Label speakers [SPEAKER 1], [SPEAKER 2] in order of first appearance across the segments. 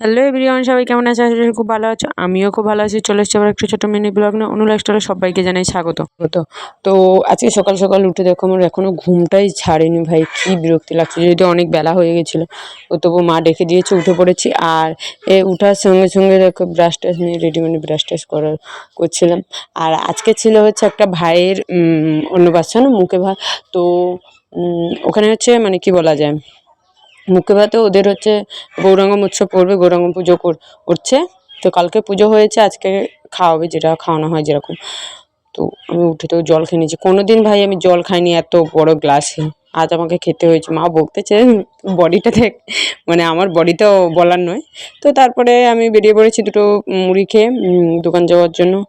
[SPEAKER 1] Hello everyone সবাই কেমন আছে? আশা করি খুব ভালো আছো। আমিও খুব ভালো আছি। চলে এসেছি আবার একটা ছোটো মিনি ব্লগ না অনু লাইফস্টাইলে সবাইকে জানাই স্বাগত। তো তো আজকে সকাল সকাল উঠে দেখো আমার এখনও ঘুমটাই ছাড়েনি ভাই। কী বিরক্তি লাগছে। যদি অনেক বেলা হয়ে গেছিল তো তবু মা ডেকে দিয়েছে উঠে পড়েছি। আর এ উঠার সঙ্গে সঙ্গে দেখো ব্রাশ টাশ নিয়ে রেডি মানে ব্রাশ টাশ করার করছিলাম। আর আজকে ছিল হচ্ছে একটা ভাইয়ের উম, অন্নপ্রাশন মুখে ভাত। তো ওখানে হচ্ছে মানে কি বলা যায়? মুখে ভাতে ওদের হচ্ছে গৌরাঙ্গম উৎসব করবে, গৌরাঙ্গ পুজো কর- করছে। তো কালকে পুজো হয়েছে, আজকে খাওয়াবে যেটা, খাওয়ানো হয় যেরকম। তো আমি উঠে তো জল খেয়ে নিয়েছি। কোনোদিন ভাই আমি জল খাইনি এত বড় গ্লাসে। আজ আমাকে খেতে হয়েছে। মা বকতেছে, বডিটা দেখ মানে আমার বডিটাও বলার নয়। তো তারপরে আমি বেরিয়ে পড়েছি দুটো মুড়ি খেয়ে দোকান যাওয়ার জন্য।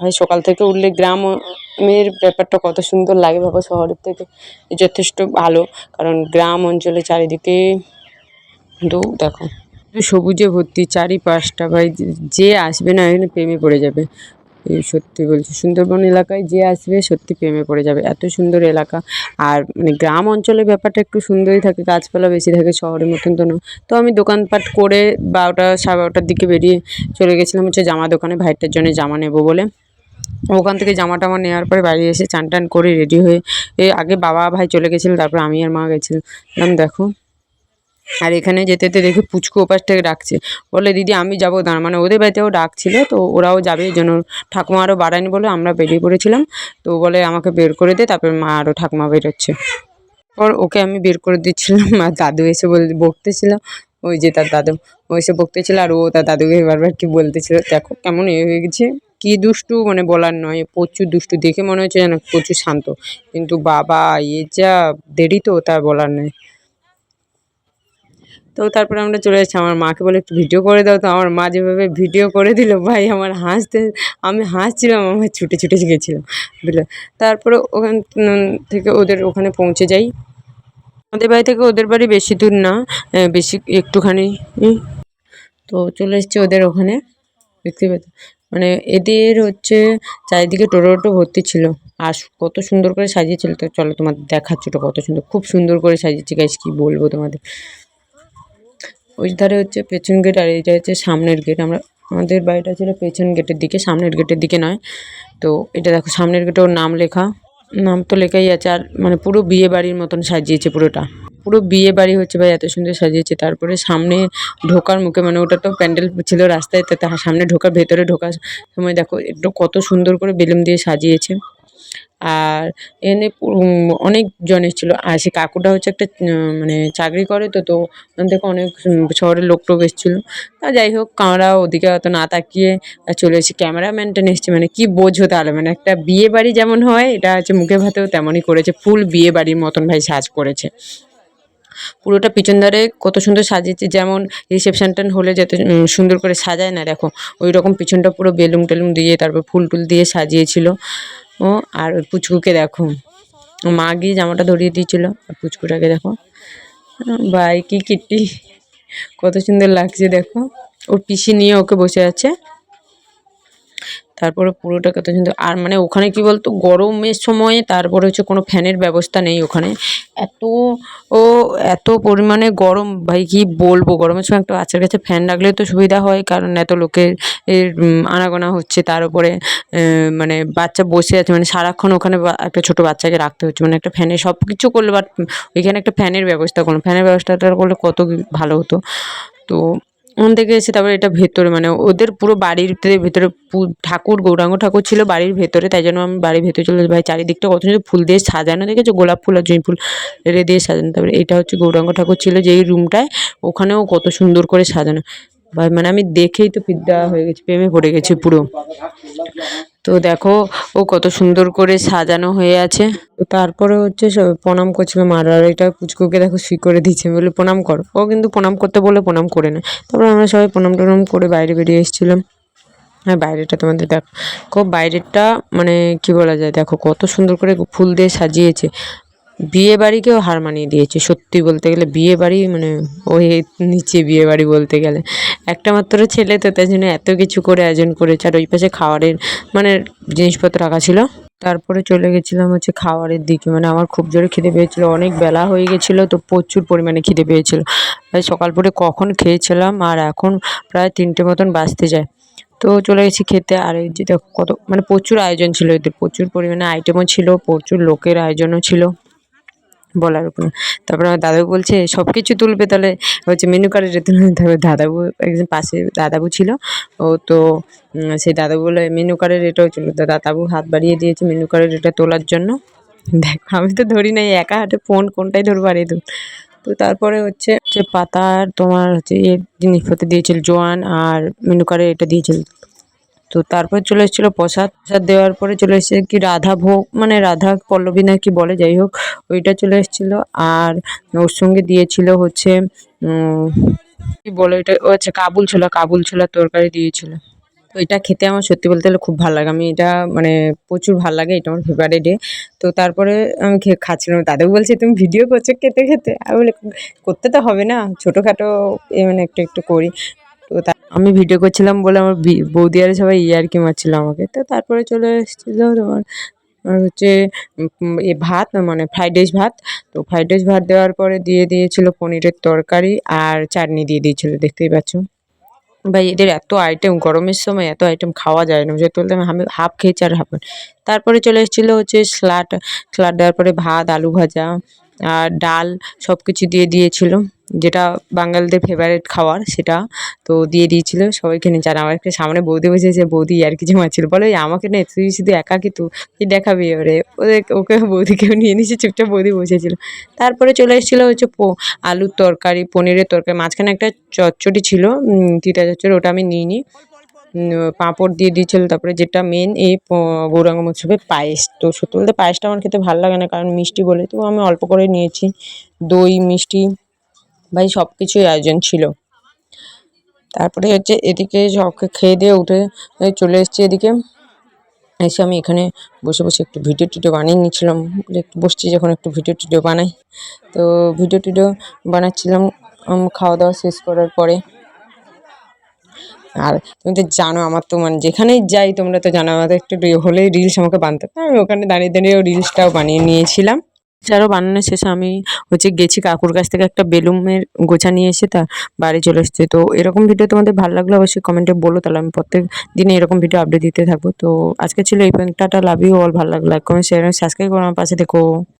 [SPEAKER 1] ভাই সকাল থেকে উঠলে গ্রামের ব্যাপারটা কত সুন্দর লাগে ভাবো শহরের থেকে যথেষ্ট ভালো। কারণ গ্রাম অঞ্চলে চারিদিকে কিন্তু দেখো, সবুজে ভর্তি চারিপাশটা ভাই, যে- আসবে না এখানে প্রেমে পড়ে যাবে। সত্যি বলছি, সুন্দরবন এলাকায় যে আসবে সত্যি প্রেমে পড়ে যাবে। এত সুন্দর এলাকা। আর মানে গ্রাম অঞ্চলের ব্যাপারটা একটু সুন্দরই থাকে, গাছপালা বেশি থাকে, শহরের মতন তো না। তো আমি দোকানপাট করে বারোটা, সাড়ে বারোটার দিকে বেরিয়ে চলে গেছিলাম হচ্ছে জামা দোকানে, ভাইটার জন্য জামা নেব বলে। ওখান থেকে জামা টামা নেওয়ার পরে বাড়ি এসে চান টান করে রেডি হয়ে আগে বাবা ভাই চলে গেছিল, তারপর আমি আর মা গেছিলাম। দেখো আর এখানে যেতে যেতে দেখি পুচকু ওপাশ থেকে ডাকছে। বলে, দিদি, আমি যাব। দাঁড় মানে ওদের বাড়িতেও ডাকছিল, তো ওরাও যাবে। এই জন্য ঠাকুমা আরও বাড়ায়নি বলে আমরা বেরিয়ে পড়েছিলাম। তো বলে, আমাকে বের করে দে। তারপর মা আরও ঠাকুমা বেরোচ্ছে। পর ওকে আমি বের করে দিচ্ছিলাম। আর দাদু এসে বল, বকতেছিল। ওই যে তার দাদু, ও এসে বকতেছিল আর ও তার দাদুকে বারবার কি বলতেছিল। দেখো কেমন এ হয়ে গেছে। কি দুষ্টু মানে বলার নয়। প্রচুর দুষ্টু। দেখে মনে হচ্ছে যেন প্রচুর শান্ত। কিন্তু বাবা, এ যা দেরি তো তার বলার নয়। তো তারপরে আমরা চলে এসেছি আমার মাকে বলে, একটু ভিডিও করে দাও। তো আমার মা যেভাবে ভিডিও করে দিল, ভাই, আমার হাসতে, আমি হাসছিলাম, আমার ছুটে ছুটে গেছিলাম। বুঝলে তারপরে ওখান থেকে ওদের ওখানে পৌঁছে যাই। আমাদের বাড়ি থেকে ওদের বাড়ি বেশি দূর না বেশি একটুখানি তো চলে এসেছি ওদের ওখানে, দেখতে পেতে। মানে এদের হচ্ছে চারিদিকে টোটো টোটো ভর্তি ছিল। আর কত সুন্দর করে সাজিয়েছিল। তো চলো তোমাদের দেখাচ্ছি ওটা কত সুন্দর, খুব সুন্দর করে সাজিয়েছি গাইস কি বলব তোমাদের। ওই ধারে হচ্ছে পেছন গেট আর এইটা হচ্ছে সামনের গেট আমরা, আমাদের বাড়িটা ছিল পেছন গেটের দিকে, সামনের গেটের দিকে নয়। তো এটা দেখো, সামনের গেটে ওর নাম লেখা। নাম তো লেখাই আছে আর মানে পুরো বিয়ে বাড়ির মতন সাজিয়েছে পুরোটা। পুরো বিয়ে বাড়ি হচ্ছে ভাই, এত সুন্দর সাজিয়েছে। তারপরে সামনে ঢোকার মুখে মানে ওটা তো প্যান্ডেল ছিল রাস্তায়, তো তার সামনে ঢোকার, ভেতরে ঢোকার সময় দেখো, একটু কত সুন্দর করে বেলুন দিয়ে সাজিয়েছে। আর এখানে অনেক জন এসেছিল। আর সে কাকুটা হচ্ছে একটা মানে চাকরি করে তো তো ওখান থেকে অনেক শহরের লোক টোক এসেছিল। তা যাই হোক, আমরা ওদিকে অত না তাকিয়ে চলে এসেছি। ক্যামেরাম্যানটা এসছে মানে কি বোঝো তাহলে? মানে একটা বিয়ে বাড়ি যেমন হয়, এটা হচ্ছে মুখে ভাতেও তেমনই করেছে। ফুল বিয়ে বাড়ির মতন ভাই সাজ করেছে। পুরোটা পিছন ধারে কত সুন্দর সাজিয়েছে। যেমন রিসেপশন টেন হলে যাতে সুন্দর করে সাজায় না, দেখো। ওই রকম পিছনটা পুরো বেলুন টেলুন দিয়ে, তারপর ফুল টুল দিয়ে সাজিয়েছিল। ও, আর ওই পুচকুকে দেখো। মা গিয়ে জামাটা ধরিয়ে দিয়েছিল, আর পুচকুটাকে দেখো। ভাই, কি কিটি কত সুন্দর লাগছে দেখো। ওর পিসি নিয়ে ওকে বসে আছে। তারপরে পুরোটা কত সুন্দর আর মানে ওখানে কি বলতো, গরমের সময় তারপরে হচ্ছে কোনো ফ্যানের ব্যবস্থা নেই ওখানে। এত, ও, এত পরিমাণে গরম, ভাই কি বলব? গরমের সময় একটা বাচ্চার কাছে ফ্যান রাখলে তো সুবিধা হয়, কারণ এত লোকের আনাগোনা হচ্ছে। তার উপরে মানে বাচ্চা বসে আছে মানে সারাক্ষণ ওখানে একটা ছোট বাচ্চাকে রাখতে হচ্ছে। মানে একটা ফ্যানে সব কিছু করলে বাট ওইখানে একটা ফ্যানের ব্যবস্থা করল ফ্যানের ব্যবস্থাটা করলে কত ভালো হতো। তো ওখান থেকে এসে তারপরে এটা ভেতরে মানে ওদের পুরো বাড়ির ভেতরে ঠাকুর, গৌরাঙ্গ ঠাকুর ছিল বাড়ির ভেতরে, তাই জন্য আমি বাড়ির ভেতরে চলে। ভাই, চারিদিকটা কত সুন্দর ফুল দিয়ে সাজানো, দেখেছ? গোলাপ ফুল আর জুঁই ফুল রে দিয়ে সাজানো। তারপরে এটা হচ্ছে গৌরাঙ্গ ঠাকুর ছিল যেই রুমটায়, ওখানেও কত সুন্দর করে সাজানো। ভাই মানে আমি দেখেই তো ফিদা হয়ে গেছি, প্রেমে পড়ে গেছি পুরো। তো দেখো, ও কত সুন্দর করে সাজানো হয়ে আছে। তারপরে হচ্ছে প্রণাম করছিলাম আর এটা পুচকুকে দেখো শুই করে দিচ্ছে বলে, প্রণাম করো। ও কিন্তু প্রণাম করতে বলে প্রণাম করে না। তারপর আমরা সবাই প্রণাম টনাম করে বাইরে বেরিয়ে এসেছিলাম। হ্যাঁ বাইরেটা তোমাদের দেখো, খুব বাইরেরটা মানে কি বলা যায়, দেখো কত সুন্দর করে ফুল দিয়ে সাজিয়েছে। বিয়ে বাড়িকেও হার মানিয়ে দিয়েছে, সত্যি বলতে গেলে বিয়ে বাড়ি মানে ওই নিচে বিয়ে বাড়ি বলতে গেলে। একটা মাত্র ছেলে তো তাই জন্য এত কিছু করে আয়োজন করেছে, আর ওই পাশে খাবারের মানে জিনিসপত্র রাখা ছিল। তারপরে চলে গেছিলাম হচ্ছে খাওয়ারের দিকে মানে আমার খুব জোরে খিদে পেয়েছিল, অনেক বেলা হয়ে গেছিল তো প্রচুর পরিমাণে খিদে পেয়েছিল। তাই সকাল করে কখন খেয়েছিলাম আর এখন প্রায় তিনটে মতন বাঁচতে যায়। তো চলে গেছি খেতে, আর এই যে দেখো কত মানে প্রচুর আয়োজন ছিল এদের, প্রচুর পরিমাণে আইটেমও ছিল, প্রচুর লোকের আয়োজনও ছিল। বলার উপর। তারপরে আমার দাদাবু বলছে সব কিছু তুলবে তাহলে। হচ্ছে মেনু কার্ডে তুলবে, তারপরে দাদাবু, একজন পাশে দাদাবু ছিল। ও তো সেই দাদাবু বলে মেনু কার্ডের এটাও ছিল দাদাবু হাত বাড়িয়ে দিয়েছে মেনু কার্ডের এটা তোলার জন্য। দেখো, আমি তো ধরি নাই, একা হাতে ফোন কোনটাই ধরবো আর এই। তো তারপরে হচ্ছে হচ্ছে পাতা আর তোমার হচ্ছে ইয়ে জিনিসপত্র দিয়েছিল, জোয়ান, আর মেনু কার্ডে এটা দিয়েছিল। তো তারপর চলে এসেছিল প্রসাদ। প্রসাদ দেওয়ার পরে চলে এসেছে কি রাধা ভোগ মানে রাধা পল্লবী না কি বলে, যাই হোক, ওইটা চলে এসেছিল। আর ওর সঙ্গে দিয়েছিল হচ্ছে কি বলে এটা আচ্ছা কাবুল ছোলা, কাবুল ছোলার তরকারি দিয়েছিল। তো এটা খেতে আমার সত্যি বলতে গেলে খুব ভালো লাগে। আমি এটা মানে প্রচুর ভালো লাগে, এটা আমার ফেভারিট তো তারপরে আমি খেয়ে খাচ্ছিলাম। দাদু বলছে, তুমি ভিডিও করছ খেতে খেতে? আমি বলে, করতে তো হবে না, ছোটোখাটো এ মানে একটু একটু করি। আমি ভিডিও করছিলাম বলে আমার বৌদি আর সবাই ইয়ার্কি মারছিল আমাকে। তো তারপরে চলে এসেছিল তোমার হচ্ছে এ ভাত মানে ফ্রাইড রাইস ভাত। তো ফ্রাইড রাইস ভাত দেওয়ার পরে দিয়ে দিয়েছিল পনিরের তরকারি আর চাটনি দিয়ে দিয়েছিল, দেখতেই পাচ্ছ। ভাই, এদের এত আইটেম গরমের সময় এত আইটেম খাওয়া যায় না সত্যি বলতে আমি হাফ খেয়েছি আর হাফ তারপরে চলে এসেছিল হচ্ছে স্লাট স্লাট দেওয়ার পরে ভাত, আলু ভাজা আর ডাল সব কিছু দিয়ে দিয়েছিল। যেটা বাঙালিদের ফেভারিট খাবার সেটা তো দিয়ে দিয়েছিল সবাইকে নিয়ে। আর আমার একটা সামনে বৌদি বসেছে বৌদি আর কিছু মারছিল বলে? আমাকে না তুই শুধু একা কি তুই দেখাবি ওরে? ওদের ওকে বৌদিকেও নিয়ে নিয়েছে চুপচাপ বৌদি বসেছিল। তারপরে চলে এসেছিল হচ্ছে পো আলুর তরকারি পনিরের তরকারি মাঝখানে একটা চচ্চড়ি ছিল তিতা চচ্চড়ি ওটা আমি নিইনি। উম, পাঁপড় দিয়ে দিয়েছিল তারপরে যেটা মেন এই গৌরাঙ্গ মৎসবে পায়েস। তো সত্যি বলতে পায়েসটা আমার খেতে ভালো লাগে না কারণ মিষ্টি বলে তো আমি অল্প করে নিয়েছি। দই মিষ্টি ভাই সব কিছুই আয়োজন ছিল। তারপরে হচ্ছে এদিকে সবকে খেয়ে দিয়ে উঠে চলে এসেছি এদিকে। এসে আমি এখানে বসে বসে একটু ভিডিও টিডিও বানিয়ে নিচ্ছিলাম বলে একটু বসছি যখন একটু ভিডিও টিডিও বানাই। তো ভিডিও টিডিও বানাচ্ছিলাম খাওয়া দাওয়া শেষ করার পরে। আর তুমি তো জানো আমার তো মানে যেখানেই যাই তোমরা তো জানো, আমাদের একটু হলেই রিলস আমাকে বানতে। আমি ওখানে দাঁড়িয়ে দাঁড়িয়ে রিলসটাও বানিয়ে নিয়েছিলাম। এছাড়াও বানানোর শেষে আমি হচ্ছে গেছি কাকুর কাছ থেকে একটা বেলুমের গোছা নিয়ে এসে তা বাড়ি চলে এসেছে। তো এরকম ভিডিও তোমাদের ভালো লাগলে অবশ্যই কমেন্টে বলো, তাহলে আমি প্রত্যেক দিনে এরকম ভিডিও আপডেট দিতে থাকব। তো আজকে ছিল এই পয়েন্টটা টাটা লাভ ইউ অল ভালো লাগল কমেন্ট শেয়ার সাবস্ক্রাইব করো আমার পাশে দেখো